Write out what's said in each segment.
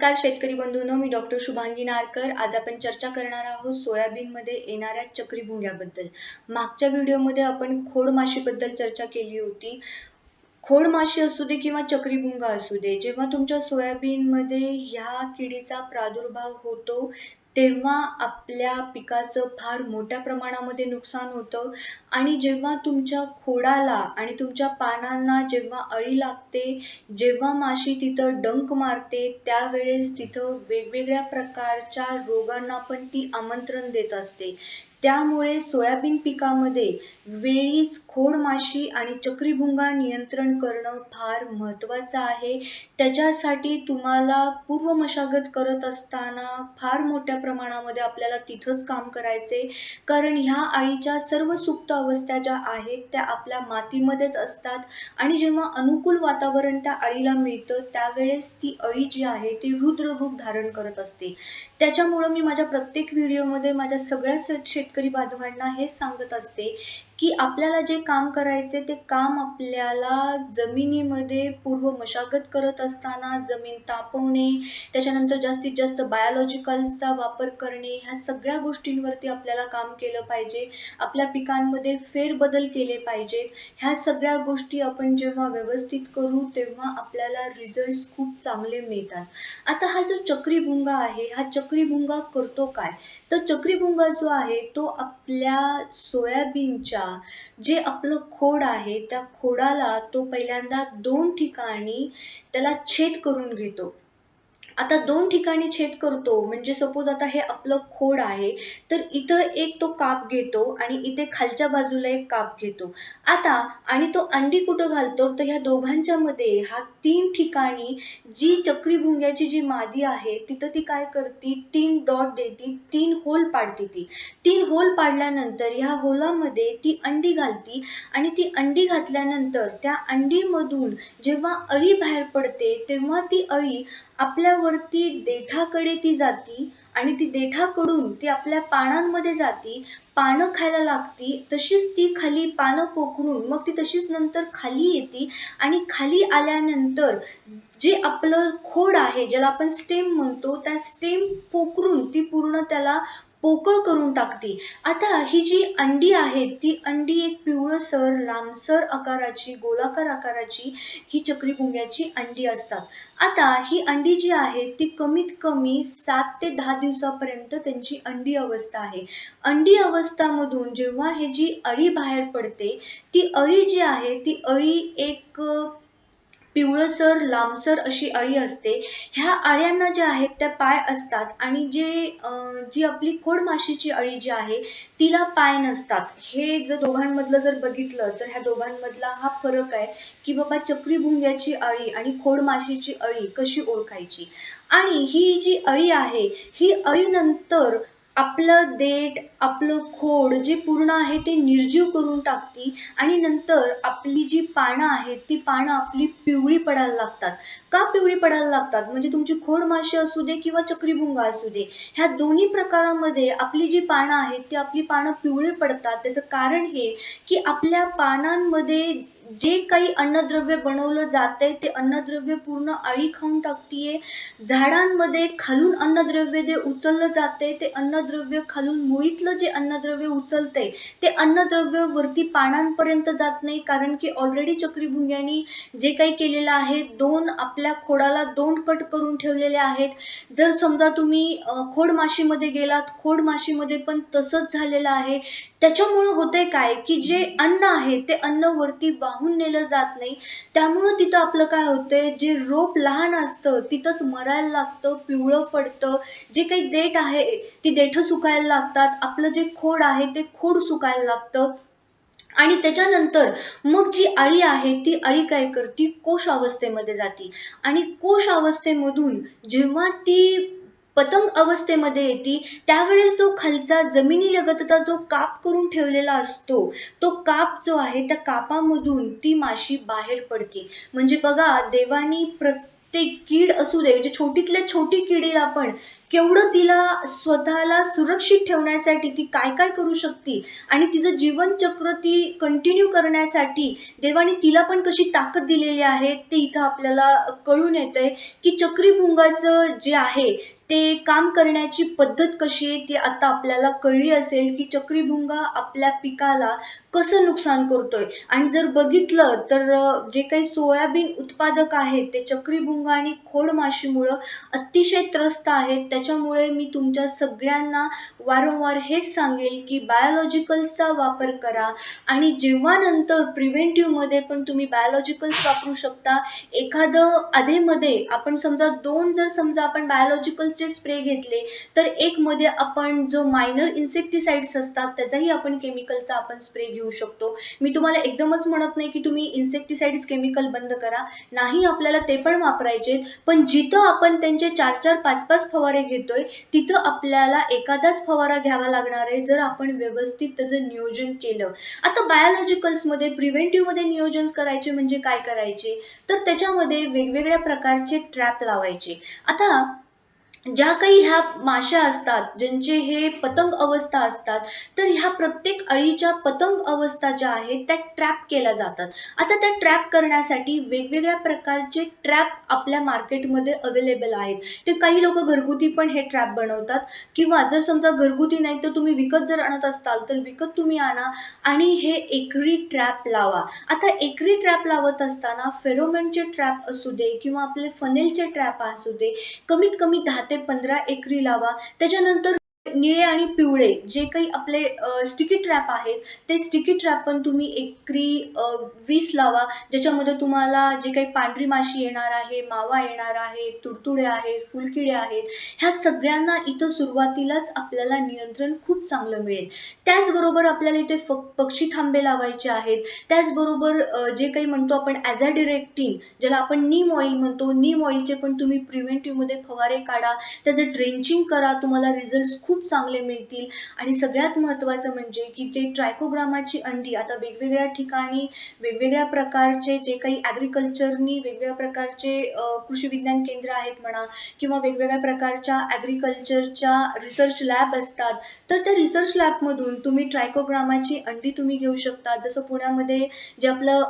नमस्कार शेतकरी बंधूंनो मी डॉक्टर शुभांगी नारकर. आज आपण चर्चा करणार आहोत सोयाबीनमध्ये येणाऱ्या चक्रीभुंग्याबद्दल. मागच्या व्हिडिओमध्ये आपण खोड माशीबद्दल चर्चा केली होती. खोड माशी असू दे किंवा चक्रीभुंगा असू दे जेव्हा तुमच्या सोयाबीनमध्ये ह्या किडीचा प्रादुर्भाव होतो तेव्हा आपल्या पिकाचं फार मोठ्या प्रमाणामध्ये नुकसान होतं. आणि जेव्हा तुमच्या खोडाला आणि तुमच्या पानांना जेव्हा अळी लागते जेव्हा माशी तिथं डंक मारते त्यावेळेस तिथं वेगवेगळ्या प्रकारच्या रोगांना पण ती आमंत्रण देत असते. त्यामुळे सोयाबीन पिकामध्ये वेळीच खोड माशी आणि चक्रीभुंगा नियंत्रण करणं फार महत्त्वाचं आहे. त्याच्यासाठी तुम्हाला पूर्व मशागत करत असताना फार मोठ्या प्रमाणामध्ये आपल्याला तिथंच काम करायचे. कारण ह्या अळीच्या सर्व सुप्त अवस्था ज्या आहेत त्या आपल्या मातीमध्येच असतात. आणि जेव्हा अनुकूल वातावरण त्या अळीला मिळतं त्यावेळेस ती अळी जी आहे ती रुद्र रूप धारण करत असते. त्याच्यामुळं मी माझ्या प्रत्येक व्हिडिओमध्ये माझ्या सगळ्या शेतकरी बांधवांना हेच सांगत असते की आपल्याला जे काम करायचे ते काम आपल्याला जमिनीमध्ये पूर्व मशागत करत असताना जमीन तापवणे त्याच्यानंतर जास्तीत जास्त बायोलॉजिकल्सचा वापर करणे ह्या सगळ्या गोष्टींवरती आपल्याला काम केलं पाहिजे. आपल्या पिकांमध्ये फेरबदल केले पाहिजेत. ह्या सगळ्या गोष्टी आपण जेव्हा व्यवस्थित करू तेव्हा आपल्याला रिझल्ट्स खूप चांगले मिळतात. आता हा जो चक्रीभुंगा आहे हा चक्रीभुंगा करतो काय? तर चक्रीभुंगा जो आहे तो आपल्या सोयाबीनच्या जे आपलं खोड आहे त्या खोडाला तो पहिल्यांदा दोन ठिकाणी त्याला छेद करून घेतो. आता दोन ठिकाणी छेद करतो. म्हणजे सपोज आता हे आपलं खोड आहे तर इथं एक तो काप घेतो आणि इथे खालच्या बाजूला एक काप घेतो. आता आणि तो अंडी कुठं घालतो? तर ह्या दोघांच्या मध्ये हा तीन ठिकाणी जी चक्री भुंग्याची जी मादी आहे तिथं ती काय करते? तीन डॉट देते तीन होल पाडते ती. तीन होल पाडल्यानंतर ह्या होलामध्ये ती अंडी घालती आणि ती अंडी घातल्यानंतर त्या अंडीमधून जेव्हा अळी बाहेर पडते तेव्हा ती अळी आपल्यावरती देठाकडे ती जाती आणि ती देठाकडून ती आपल्या पानांमध्ये जाती पानं खायला लागती तशीच ती खाली पानं पोखरून मग ती तशीच नंतर खाली येते आणि खाली आल्यानंतर जे आपलं खोड आहे ज्याला आपण स्टेम म्हणतो त्या स्टेम पोखरून ती पूर्ण त्याला पोकळ करून टाकते. आता ही जी अंडी आहेत ती अंडी एक पिवळसर लांबसर आकाराची गोलाकार आकाराची ही चक्री भुंग्याची अंडी असतात. आता ही अंडी जी आहे ती कमीत कमी सात ते दहा दिवसापर्यंत त्यांची अंडी अवस्था आहे. अंडी अवस्थामधून जेव्हा हे जी अळी बाहेर पडते ती अळी जी आहे ती अळी एक पिवळसर लांबसर अशी अळी असते. ह्या अळ्यांना ज्या आहेत त्या पाय असतात आणि जे जी आपली खोड माशीची अळी जी आहे तिला पाय नसतात. हे जर दोघांमधलं जर बघितलं तर ह्या दोघांमधला हा फरक आहे की बाबा चक्री भुंग्याची अळी आणि खोड माशीची अळी कशी ओळखायची? आणि ही जी अळी आहे ही अळीनंतर आपलं देठ आपलं खोड जे पूर्ण आहे ते निर्जीव करून टाकती आणि नंतर आपली जी पानं आहेत ती पानं आपली पिवळी पडायला लागतात. का पिवळी पडायला लागतात? म्हणजे तुमची खोड माशी असू दे किंवा चक्रीभुंगा असू दे ह्या दोन्ही प्रकारामध्ये आपली जी पानं आहेत ती आपली पानं पिवळी पडतात. त्याचं कारण हे की आपल्या पानांमध्ये जे काही अन्नद्रव्य बनवलं जातंय ते अन्नद्रव्य पूर्ण अळी खाऊन टाकतीये. झाडांमध्ये खालून अन्नद्रव्य जे उचललं जाते ते अन्नद्रव्य खालून मुळीतलं जे अन्नद्रव्य उचलतंय ते अन्नद्रव्य वरती पानांपर्यंत जात नाही कारण की ऑलरेडी चक्रीभुंग्यांनी जे काही केलेलं आहे दोन आपल्या खोडाला दोन कट करून ठेवलेले आहेत. जर समजा तुम्ही खोड माशीमध्ये गेलात खोड माशीमध्ये पण तसंच झालेलं आहे. त्याच्यामुळं होतंय काय की जे अन्न आहे ते अन्न वरती वाहून नेलं जात नाही. त्यामुळं तिथं आपलं काय होतंय जे रोप लहान असतं तिथंच मरायला लागतं पिवळं पडतं. जे काही देठ आहे ती देठ सुकायला लागतात. आपलं जे खोड आहे ते खोड सुकायला लागतं. आणि त्याच्यानंतर मग जी अळी आहे ती अळी काय करते? कोश अवस्थेमध्ये जाते. आणि कोश अवस्थेमधून जेव्हा ती पतंग अवस्थेमध्ये येते त्यावेळेस तो खालचा जमिनी लगतचा जो काप करून ठेवलेला असतो तो काप जो आहे त्या कापामधून ती माशी बाहेर पडते. म्हणजे बघा देवानी प्रत्येक कीड असू दे म्हणजे छोटीतल्या छोटी किडीला पण केवढं तिला स्वतःला सुरक्षित ठेवण्यासाठी ती काय काय करू शकते? आणि तिचं जीवनचक्र ती कंटिन्यू करण्यासाठी देवाने तिला पण कशी ताकद दिलेली आहे ते इथं आपल्याला कळून येतंय की चक्रीभुंगाचं जे आहे ते काम करण्याची पद्धत कशी आहे ती आता आपल्याला कळली असेल की चक्रीभुंगा आपल्या पिकाला कसं नुकसान करतोय. आणि जर बघितलं तर जे काही सोयाबीन उत्पादक आहेत ते चक्रीभुंगा आणि खोड माशीमुळं अतिशय त्रस्त आहेत. त्याच्यामुळे मी तुमच्या सगळ्यांना वारंवार हेच सांगेल की बायोलॉजिकल्सचा वापर करा. आणि जेव्हा नंतर प्रिव्हेंटिव्हमध्ये पण तुम्ही बायोलॉजिकल्स वापरू शकता एखादं अधेमध्ये आपण समजा दोन जर समजा आपण बायोलॉजिकल्स चे स्प्रे घेतले तर एक मध्ये आपण जो मायनर इन्सेक्टिसाइड्स असतात त्याचाही आपण केमिकलचा आपण स्प्रे घेऊ शकतो. मी तुम्हाला एकदमच म्हणत नाही की तुम्ही इन्सेक्टिसाइड्स केमिकल बंद करा. नाही आपल्याला ते पण वापरायचे पण जिथं आपण त्यांचे चार चार पाच पाच फवारे घेतोय तिथं आपल्याला एखादाच फवारा घ्यावा लागणार आहे जर आपण व्यवस्थित त्याचं नियोजन केलं. आता बायोलॉजिकल्समध्ये मध्ये नियोजन करायचे म्हणजे काय करायचे? तर त्याच्यामध्ये वेगवेगळ्या प्रकारचे ट्रॅप लावायचे. आता ज्या काही ह्या माशा असतात ज्यांचे हे पतंग अवस्था असतात तर ह्या प्रत्येक अळीच्या पतंग अवस्था ज्या आहेत त्या ट्रॅप केल्या जातात. आता त्या ट्रॅप करण्यासाठी वेगवेगळ्या प्रकारचे ट्रॅप आपल्या मार्केटमध्ये अवेलेबल आहेत. ते काही लोक घरगुती पण हे ट्रॅप बनवतात. किंवा जर समजा घरगुती नाही तर तुम्ही विकत जर आणत असताल तर विकत तुम्ही आणा आणि हे एकरी ट्रॅप लावा. आता एकरी ट्रॅप लावत असताना फेरोमेनचे ट्रॅप असू दे किंवा आपले फनेलचे ट्रॅप असू दे कमीत कमी दहा ते पंधरा एकरी लावा. त्याच्यानंतर निळे आणि पिवळे जे काही आपले स्टिकी ट्रॅप आहेत ते स्टिकी ट्रॅप पण तुम्ही एकरी वीस लावा. ज्याच्यामध्ये तुम्हाला जे काही पांढरी माशी येणार आहे मावा येणार आहे तुडतुडे आहेत फुलकिडे आहेत ह्या सगळ्यांना इथं सुरुवातीलाच आपल्याला नियंत्रण खूप चांगलं मिळेल. त्याचबरोबर आपल्याला इथे पक्षी थांबे लावायचे आहेत. त्याचबरोबर जे काही म्हणतो आपण ॲझॅडिरेक्टिन ज्याला आपण नीम ऑइल म्हणतो नीम ऑइलचे पण तुम्ही प्रिव्हेंटिव्हमध्ये फवारे काढा. त्याचं ड्रेंचिंग करा तुम्हाला रिझल्ट खूप खूप चांगले मिळतील. आणि सगळ्यात महत्त्वाचं म्हणजे की जे ट्रायकोग्रामाची अंडी आता वेगवेगळ्या ठिकाणी वेगवेगळ्या प्रकारचे जे काही ॲग्रिकल्चरनी वेगवेगळ्या प्रकारचे कृषी विज्ञान केंद्र आहेत म्हणा किंवा वेगवेगळ्या प्रकारच्या ॲग्रिकल्चरच्या रिसर्च लॅब असतात तर त्या रिसर्च लॅबमधून तुम्ही ट्रायकोग्रामाची अंडी तुम्ही घेऊ शकता. जसं पुण्यामध्ये जे आपलं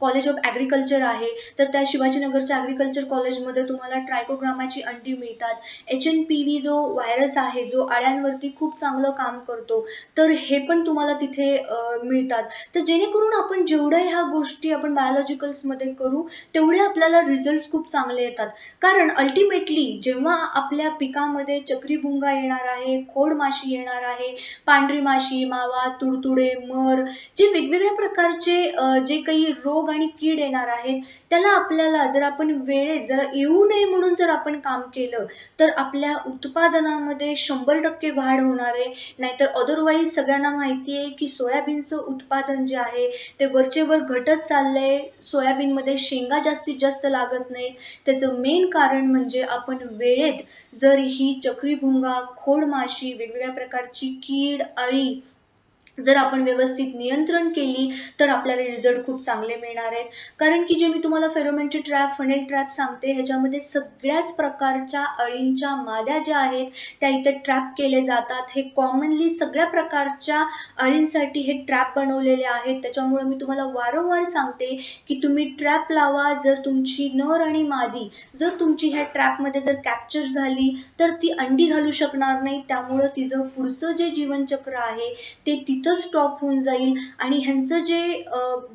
कॉलेज ऑफ ॲग्रिकल्चर आहे तर त्या शिवाजीनगरच्या ॲग्रिकल्चर कॉलेजमध्ये तुम्हाला ट्रायकोग्रामाची अंडी मिळतात. एच एन पी व्ही जो व्हायरस आहे जो अळ्यांवरती खूप चांगलं काम करतो. तर हे पण तुम्हाला तिथे मिळतात. तर जेणेकरून आपण जेवढ्या ह्या गोष्टी आपण बायोलॉजिकल्समध्ये करू तेवढे आपल्याला रिझल्ट खूप चांगले येतात. कारण अल्टिमेटली जेव्हा आपल्या पिकामध्ये चक्रीभुंगा येणार आहे खोड माशी येणार आहे पांढरी माशी मावा तुडतुडे मर जे वेगवेगळ्या प्रकारचे जे काही रोग आणि कीड येणार आहेत त्याला आपल्याला जर आपण वेळेत जर येऊ नये म्हणून जर आपण काम केलं तर आपल्या उत्पादनामध्ये शंभर टक्के वाढ होणार आहे. नाहीतर अदरवाईज सगळ्यांना माहिती आहे की सोयाबीनचं उत्पादन जे आहे ते वरचे वर घटत चाललंय. सोयाबीनमध्ये शेंगा जास्तीत जास्त लागत नाहीत. त्याचं मेन कारण म्हणजे आपण वेळेत जर ही चक्रीभुंगा खोड माशी वेगवेगळ्या प्रकारची कीड अळी जर आपण व्यवस्थित नियंत्रण केली तर आपल्याला रिझल्ट खूप चांगले मिळणार आहेत. कारण की जे मी तुम्हाला फेरोमेनचे ट्रॅप फनेल ट्रॅप सांगते ह्याच्यामध्ये सगळ्याच प्रकारच्या अळींच्या माद्या ज्या आहेत त्या इथे ट्रॅप केले जातात. हे कॉमनली सगळ्या प्रकारच्या अळींसाठी हे ट्रॅप बनवलेले आहेत. त्याच्यामुळे मी तुम्हाला वारंवार सांगते की तुम्ही ट्रॅप लावा जर तुमची नर आणि मादी. जर तुमची ह्या ट्रॅपमध्ये जर कॅप्चर झाली तर ती अंडी घालू शकणार नाही. त्यामुळं तिचं पुढचं जे जीवनचक्र आहे ते तिथं स्टॉप होऊन जाईल. आणि ह्यांचं जे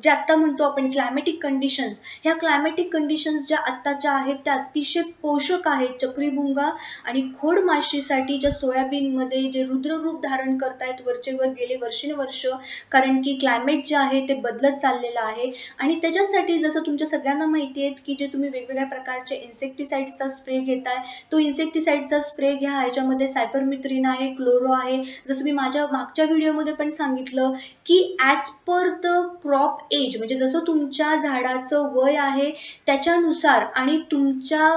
जे आत्ता म्हणतो आपण क्लायमॅटिक कंडिशन्स ह्या क्लायमॅटिक कंडिशन्स ज्या आत्ताच्या आहेत त्या अतिशय पोषक आहेत. चक्रीभुंगा आणि खोड माशीसाठी ज्या सोयाबीनमध्ये जे रुद्ररूप धारण करतायत वरचे वर गेले वर्षानुवर्ष कारण की क्लायमेट जे आहे ते बदलत चाललेलं आहे. आणि त्याच्यासाठी जसं तुमच्या सगळ्यांना माहिती आहे की जे तुम्ही वेगवेगळ्या प्रकारचे इन्सेक्टिसाइड्सचा स्प्रे घेताय तो इन्सेक्टिसाइडचा स्प्रे घ्या. ह्याच्यामध्ये सायपरमिथ्रिन आहे क्लोरो आहे. जसं मी माझ्या मागच्या व्हिडिओमध्ये पण सांगितलं की as per the crop age म्हणजे जसं तुमच्या झाडाचं वय आहे त्याच्यानुसार आणि तुमच्या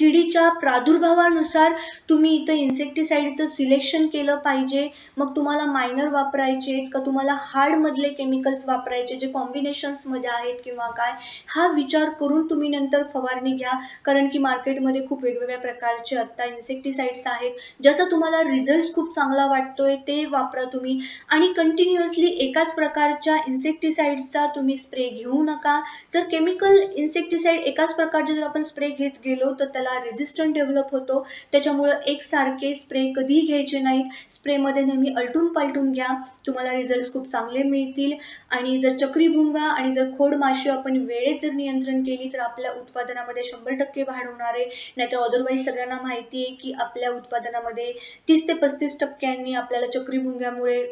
किडीच्या प्रादुर्भावानुसार तुम्ही इथं इन्सेक्टिसाईडचं सिलेक्शन केलं पाहिजे. मग तुम्हाला मायनर वापरायचे आहेत का? तुम्हाला हार्डमधले केमिकल्स वापरायचे जे कॉम्बिनेशन्समध्ये आहेत किंवा काय? हा विचार करून तुम्ही नंतर फवारणी घ्या. कारण की मार्केटमध्ये खूप वेगवेगळ्या प्रकारचे आत्ता इन्सेक्टिसाइड्स आहेत. ज्याचा तुम्हाला रिझल्ट खूप चांगला वाटतोय ते वापरा तुम्ही. आणि कंटिन्युअसली एकाच प्रकारच्या इन्सेक्टिसाइड्सचा तुम्ही स्प्रे घेऊ नका. जर केमिकल इन्सेक्टिसाईड एकाच प्रकारचे जर आपण स्प्रे घेत गेलो तर त्याला रेझिस्टंट डेव्हलप होतो. त्याच्यामुळं एकसारखे स्प्रे कधीही घ्यायचे नाहीत. स्प्रेमध्ये नेहमी अलटून पालटून घ्या. तुम्हाला रिझल्ट खूप चांगले मिळतील. आणि जर चक्रीभुंगा आणि जर खोड माशी आपण वेळेत जर नियंत्रण केली तर आपल्या उत्पादनामध्ये शंभर टक्के वाढ होणार आहे. नाहीतर अदरवाईज सगळ्यांना माहिती आहे की आपल्या उत्पादनामध्ये तीस ते पस्तीस टक्क्यांनी आपल्याला चक्रीभुंग्यामुळे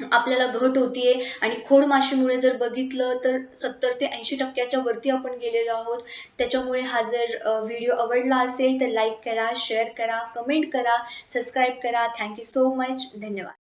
आपल्याला घट होतीये. आणि खोड माशीमुळे जर बघितलं तर सत्तर ते ऐंशी टक्क्याच्या वरती आपण गेलेलो आहोत. त्याच्यामुळे हा जर व्हिडिओ आवडला असेल तर लाईक करा शेअर करा कमेंट करा सबस्क्राईब करा. Thank you so much. धन्यवाद.